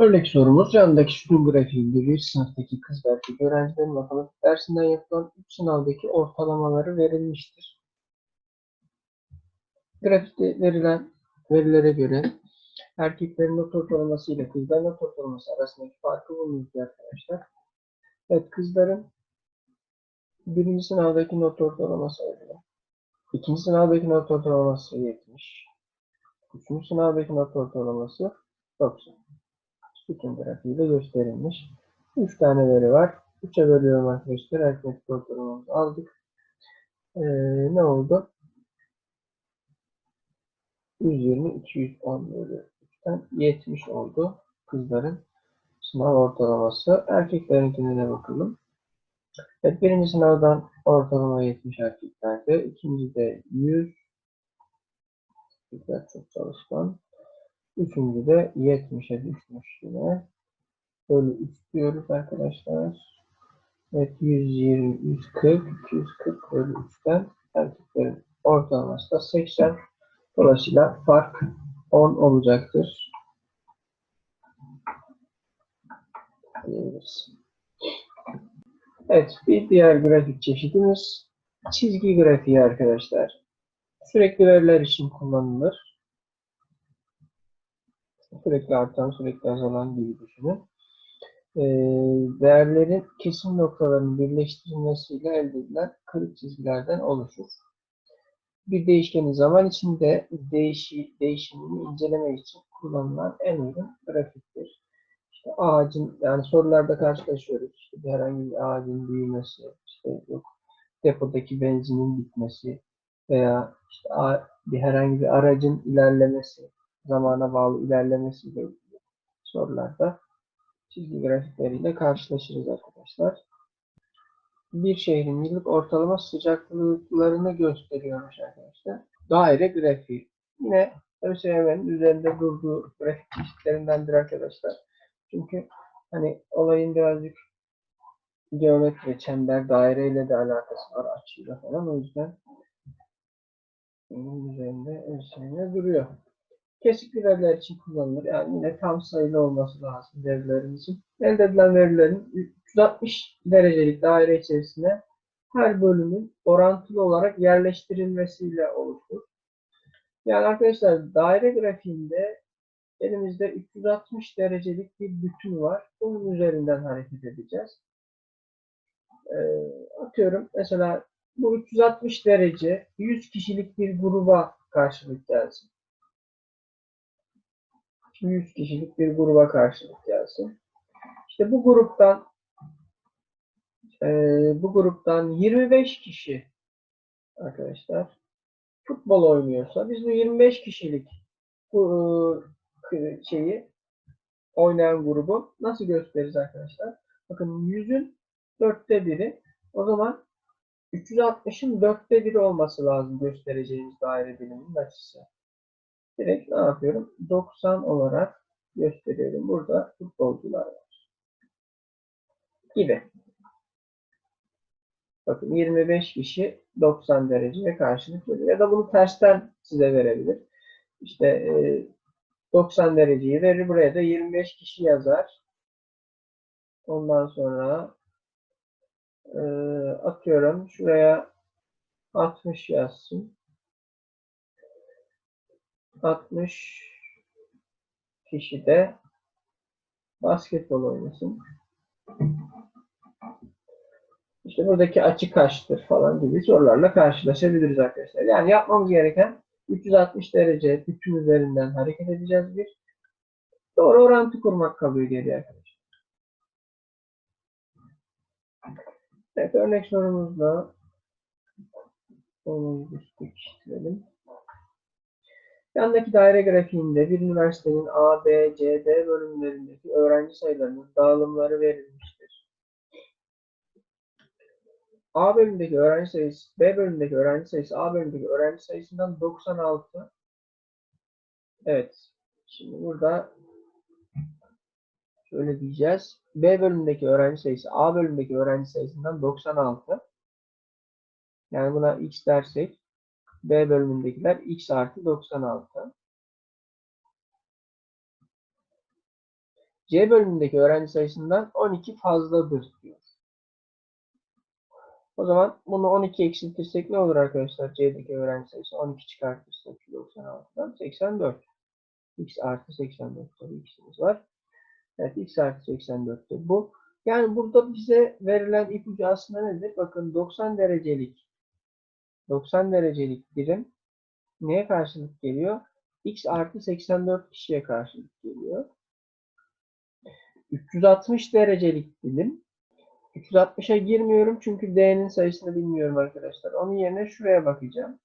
Örnek sorumuz yandaki sütun grafiğinde bir sınıftaki kız ve erkek öğrencilerin matematik dersinden yapılan 3 sınavdaki ortalamaları verilmiştir. Grafikte verilen verilere göre erkeklerin not ortalaması ile kızların not ortalaması arasındaki farkı bulunuz arkadaşlar. Evet kızların birinci sınavdaki not ortalaması 50. İkinci sınavdaki not ortalaması 70. Üçüncü sınavdaki not ortalaması 90 bütün grafiğiyle gösterilmiş. 3 tane veri var. 3'e bölüyorum arkadaşlar. Aritmetik ortalamamızı aldık. Ee, ne oldu? 120, 210 bölü 3'ten 70 oldu. Kızların sınav ortalaması. Erkeklerinkine de bakalım. Evet, birinci sınavdan ortalama 70 erkeklerde. İkinci de 100. Erkekler çok çalışkan. Üçüncü de 70'e düşmüş yine. Bölü 3 diyoruz arkadaşlar. Evet 120, 140, 240 bölü 3'ten erkeklerin ortalaması da 80. Dolayısıyla fark 10 olacaktır. Diyebiliriz. Evet bir diğer grafik çeşidimiz çizgi grafiği arkadaşlar. Sürekli veriler için kullanılır sürekli artan, sürekli azalan gibi düşünün. Ee, değerlerin kesim noktalarının birleştirilmesiyle elde edilen kırık çizgilerden oluşur. Bir değişkenin zaman içinde değişi, değişimini incelemek için kullanılan en uygun grafiktir. İşte ağacın, yani sorularda karşılaşıyoruz. İşte bir herhangi bir ağacın büyümesi, işte yok depodaki benzinin bitmesi veya işte bir herhangi bir aracın ilerlemesi zamana bağlı ilerlemesiyle ilgili sorularda çizgi grafikleriyle karşılaşırız arkadaşlar. Bir şehrin yıllık ortalama sıcaklıklarını gösteriyormuş arkadaşlar. Daire grafiği. Yine ÖSYM'nin üzerinde durduğu grafik çeşitlerindendir arkadaşlar. Çünkü hani olayın birazcık geometri, çember, daireyle de alakası var açıyla falan. O yüzden bunun üzerinde ÖSYM duruyor. Kesikli veriler için kullanılır. Yani yine tam sayılı olması lazım verilerimizin. Elde edilen verilerin 360 derecelik daire içerisine her bölümün orantılı olarak yerleştirilmesiyle oluşur. Yani arkadaşlar daire grafiğinde elimizde 360 derecelik bir bütün var. Bunun üzerinden hareket edeceğiz. Ee, atıyorum mesela bu 360 derece 100 kişilik bir gruba karşılık gelsin. 100 kişilik bir gruba karşılık gelsin. İşte bu gruptan e, bu gruptan 25 kişi arkadaşlar futbol oynuyorsa biz bu 25 kişilik bu e, şeyi oynayan grubu nasıl gösteririz arkadaşlar? Bakın 100'ün dörtte biri o zaman 360'ın dörtte biri olması lazım göstereceğimiz daire biliminin açısı direkt ne yapıyorum? 90 olarak gösteriyorum. Burada futbolcular var. Gibi. Bakın 25 kişi 90 dereceye karşılık veriyor. Ya da bunu tersten size verebilir. İşte 90 dereceyi verir. Buraya da 25 kişi yazar. Ondan sonra atıyorum şuraya 60 yazsın. 60 kişi de basketbol oynasın. İşte buradaki açı kaçtır falan gibi sorularla karşılaşabiliriz arkadaşlar. Yani yapmamız gereken 360 derece bütün üzerinden hareket edeceğiz bir. Doğru orantı kurmak kalıyor geriye arkadaşlar. Evet örnek sorumuzla onu pekiştirelim. Yandaki daire grafiğinde bir üniversitenin A, B, C, D bölümlerindeki öğrenci sayılarının dağılımları verilmiştir. A bölümündeki öğrenci sayısı, B bölümündeki öğrenci sayısı, A bölümündeki öğrenci sayısından 96. Evet. Şimdi burada şöyle diyeceğiz. B bölümündeki öğrenci sayısı A bölümündeki öğrenci sayısından 96. Yani buna x dersek B bölümündekiler x artı 96. C bölümündeki öğrenci sayısından 12 fazladır diyor. O zaman bunu 12 eksiltirsek ne olur arkadaşlar? C'deki öğrenci sayısı 12 çıkartırsak 96'dan 84. X artı 84 tabii x'imiz var. Evet x artı 84 de bu. Yani burada bize verilen ipucu aslında nedir? Bakın 90 derecelik 90 derecelik birim neye karşılık geliyor? x artı 84 kişiye karşılık geliyor. 360 derecelik dilim 360'a girmiyorum çünkü d'nin sayısını bilmiyorum arkadaşlar. Onun yerine şuraya bakacağım.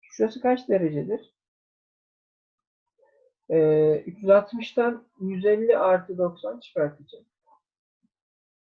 Şurası kaç derecedir? Ee, 360'tan 150 artı 90 çıkartacağım.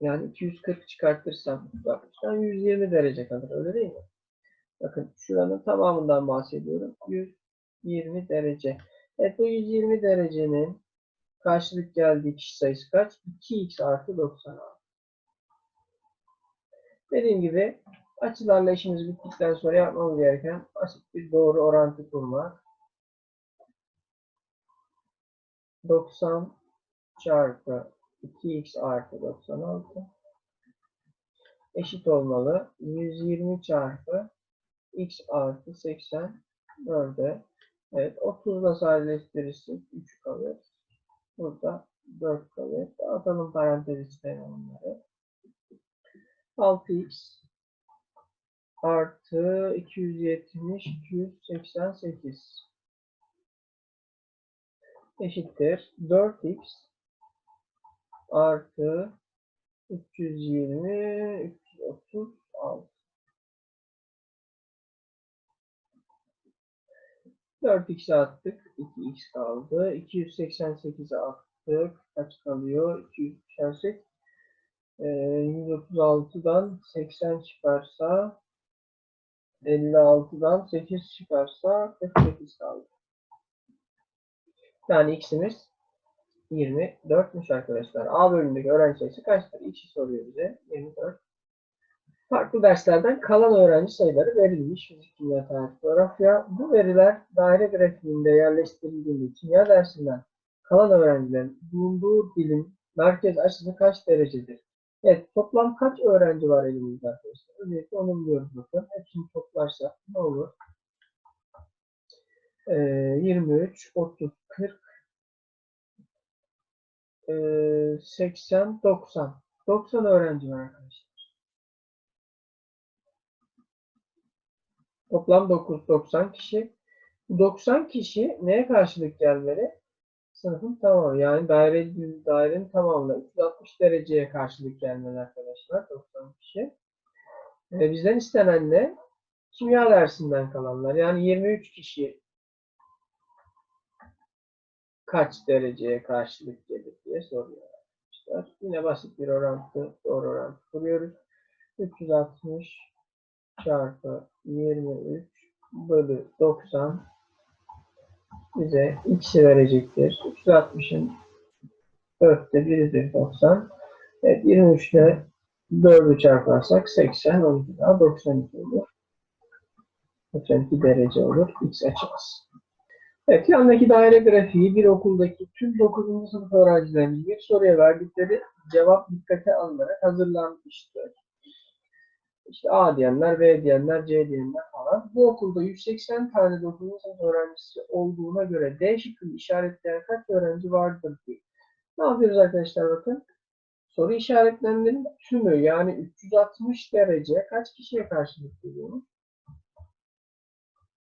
Yani 240 çıkartırsam 360'tan 120 derece kalır. Öyle değil mi? Bakın şuranın tamamından bahsediyorum. 120 derece. Evet bu 120 derecenin karşılık geldiği kişi sayısı kaç? 2x artı 96. Dediğim gibi açılarla işimiz bittikten sonra yapmamız gereken basit bir doğru orantı kurmak. 90 çarpı 2x artı 96 eşit olmalı. 120 çarpı x artı 84'e evet 30 ile sadeleştirirsek 3 kalır. Burada 4 kalır. Atalım parantez içine onları. 6x artı 270 288 eşittir 4x artı 320 336 4x'e attık 2x kaldı 288'e attık kaç kalıyor 288 ee, 136'dan 80 çıkarsa 56'dan 8 çıkarsa 48 kaldı. Yani x'imiz 24'müş arkadaşlar. A bölümündeki öğrenci sayısı kaçtır? X'i soruyor bize. 24. Farklı derslerden kalan öğrenci sayıları verilmiş. Fizik, kimya, tarih, coğrafya. Bu veriler daire grafiğinde yerleştirildiğinde kimya dersinden kalan öğrencilerin bulunduğu dilim merkez açısı kaç derecedir? Evet, toplam kaç öğrenci var elimizde arkadaşlar? Öncelikle onu buluyoruz bakın. Hepsini toplarsak ne olur? Ee, 23, 30, 40, ee, 80, 90. 90 öğrenci var arkadaşlar. Toplam 9, 90 kişi. Bu 90 kişi neye karşılık gelmeli? Sınıfın tamamı. Yani daire, dairenin tamamına 360 dereceye karşılık gelmeli arkadaşlar. 90 kişi. Ee, bizden istenen ne? Kimya dersinden kalanlar. Yani 23 kişi kaç dereceye karşılık gelir diye soruyor arkadaşlar. Yine basit bir orantı, doğru orantı kuruyoruz. 360 çarpı 23 bölü 90 bize x'i verecektir. 360'ın 4'te biridir 90. Evet 23 ile 4'ü çarparsak 80, 12 daha 92 olur. 92 derece olur. X açımız. Evet, yandaki daire grafiği bir okuldaki tüm 9. sınıf öğrencilerinin bir soruya verdikleri cevap dikkate alınarak hazırlanmıştır. İşte A diyenler, B diyenler, C diyenler falan. Bu okulda 180 tane 9. sınıf öğrencisi olduğuna göre D şıkkını işaretleyen kaç öğrenci vardır diyor. Ne yapıyoruz arkadaşlar bakın. Soru işaretlenenlerin tümü yani 360 derece kaç kişiye karşılık geliyor?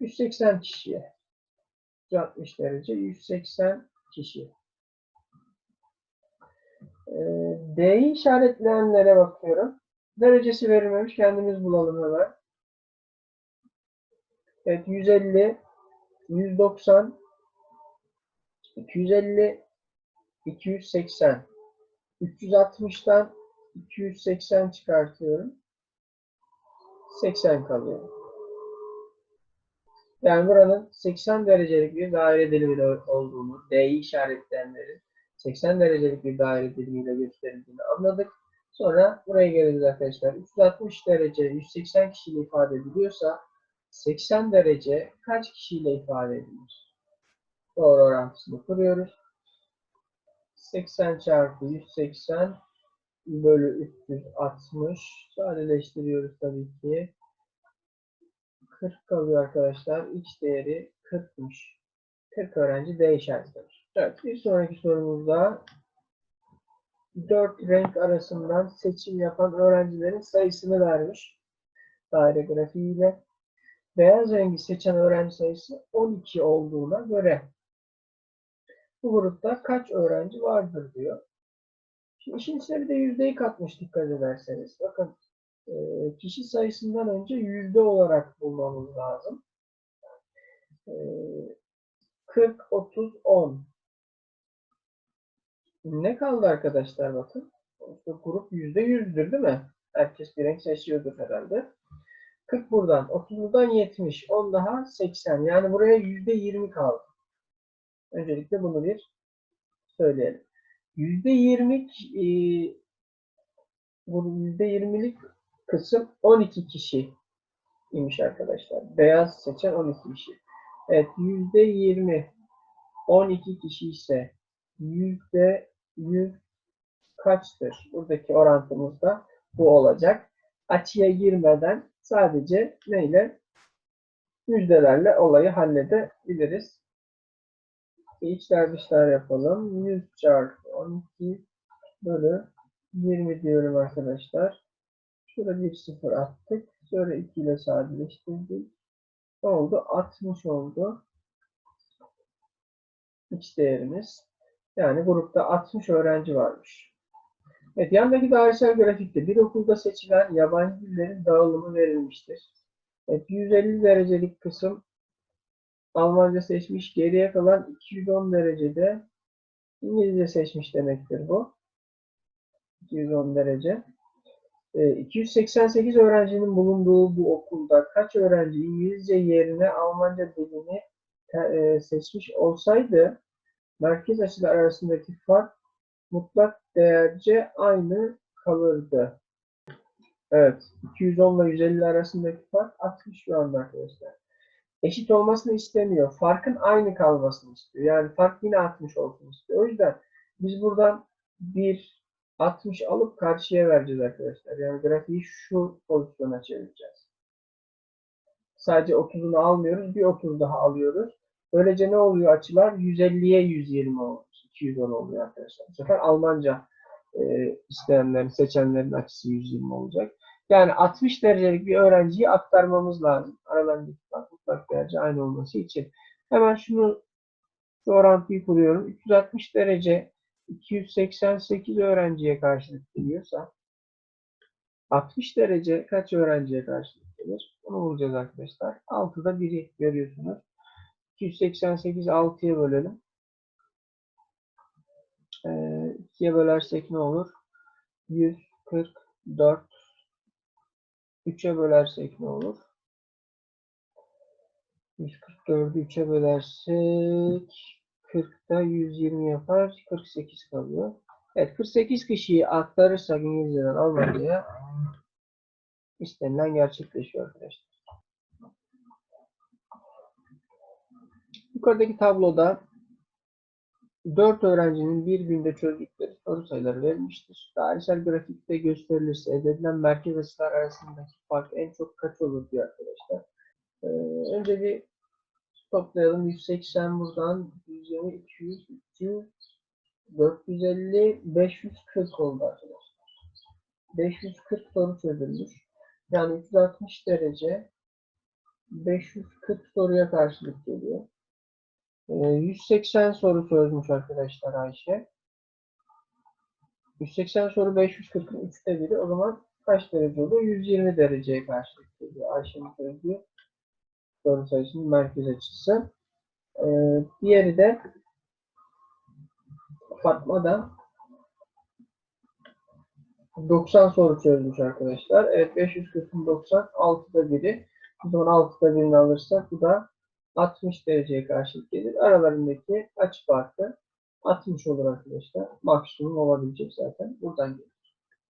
180 kişiye. 360 derece 180 kişi. Ee, D'yi işaretleyenlere bakıyorum. Derecesi verilmemiş. Kendimiz bulalım hemen. Evet 150, 190, 250, 280. 360'tan 280 çıkartıyorum. 80 kalıyor. Yani buranın 80 derecelik bir daire dilimi olduğunu, D'yi işaretleyenlerin 80 derecelik bir daire dilimiyle gösterildiğini anladık. Sonra buraya geliriz arkadaşlar. 360 derece 180 kişiyle ifade ediliyorsa 80 derece kaç kişiyle ifade edilir? Doğru orantısını kuruyoruz. 80 çarpı 180 bölü 360. Sadeleştiriyoruz tabii ki. 40 kalıyor arkadaşlar. X değeri 40'mış. 40 öğrenci D işaretlemiş. Evet, bir sonraki sorumuzda 4 renk arasından seçim yapan öğrencilerin sayısını vermiş. Daire grafiğiyle. Beyaz rengi seçen öğrenci sayısı 12 olduğuna göre bu grupta kaç öğrenci vardır diyor. Şimdi işin içine bir de yüzdeyi katmış dikkat ederseniz. Bakın e, kişi sayısından önce yüzde olarak bulmamız lazım. E, 40, 30, 10. Ne kaldı arkadaşlar bakın. İşte grup yüzde yüzdür değil mi? Herkes bir renk seçiyordur herhalde. 40 buradan, 30 buradan 70, 10 daha 80. Yani buraya yüzde 20 kaldı. Öncelikle bunu bir söyleyelim. Yüzde 20 e, bu yüzde 20'lik kısım 12 kişi imiş arkadaşlar. Beyaz seçen 12 kişi. Evet yüzde 20 12 kişi ise yüzde 100 kaçtır? Buradaki orantımız da bu olacak. Açıya girmeden sadece neyle? Yüzdelerle olayı halledebiliriz. İçler dışlar yapalım. 100 çarpı 12 bölü 20 diyorum arkadaşlar. Şurada bir sıfır attık. Sonra 2 ile sadeleştirdik. Ne oldu? 60 oldu. X değerimiz. Yani grupta 60 öğrenci varmış. Evet, yandaki dairesel grafikte bir okulda seçilen yabancı dillerin dağılımı verilmiştir. Evet, 150 derecelik kısım Almanca seçmiş. Geriye kalan 210 derecede İngilizce seçmiş demektir bu. 210 derece. 288 öğrencinin bulunduğu bu okulda kaç öğrenci İngilizce yerine Almanca dilini e, seçmiş olsaydı merkez açılar arasındaki fark mutlak değerce aynı kalırdı. Evet. 210 ile 150 arasındaki fark 60 şu anda arkadaşlar. Eşit olmasını istemiyor. Farkın aynı kalmasını istiyor. Yani fark yine 60 olsun istiyor. O yüzden biz buradan bir 60 alıp karşıya vereceğiz arkadaşlar. Yani grafiği şu pozisyona çevireceğiz. Sadece 30'unu almıyoruz. Bir 30 daha alıyoruz. Böylece ne oluyor açılar? 150'ye 120 oluyor. 210 oluyor arkadaşlar. Bu sefer Almanca e, isteyenlerin, seçenlerin açısı 120 olacak. Yani 60 derecelik bir öğrenciyi aktarmamız lazım. Aralarındaki fark mutlak derece aynı olması için. Hemen şunu şu orantıyı kuruyorum. 360 derece 288 öğrenciye karşılık geliyorsa 60 derece kaç öğrenciye karşılık gelir? Onu bulacağız arkadaşlar. 6'da 1'i görüyorsunuz. 288 6'ya bölelim. Ee, 2'ye bölersek ne olur? 144 3'e bölersek ne olur? 144'ü 3'e bölersek 40'da 120 yapar. 48 kalıyor. Evet 48 kişiyi aktarırsak İngilizceden Almanca'ya istenilen gerçekleşiyor arkadaşlar. Yukarıdaki tabloda 4 öğrencinin bir günde çözdükleri soru sayıları verilmiştir. Dairesel grafikte gösterilirse edilen merkez açılar arasındaki fark en çok kaç olur diyor arkadaşlar. Ee, önce bir toplayalım. 180 buradan 120, 200, 300, 450, 540 oldu arkadaşlar. 540 soru çözülmüş. Yani 360 derece 540 soruya karşılık geliyor. 180 soru çözmüş arkadaşlar Ayşe. 180 soru 540'ın 3'te biri. O zaman kaç derece oluyor? 120 dereceye karşılık geliyor. Ayşe'nin çözdüğü soru sayısının merkez açısı. Ee, diğeri de Fatma da 90 soru çözmüş arkadaşlar. Evet 540'ın 90 6'da biri. O zaman 6'da birini alırsak bu da 60 dereceye karşılık gelir. Aralarındaki açı farkı 60 olur arkadaşlar. Maksimum olabilecek zaten. Buradan gelir.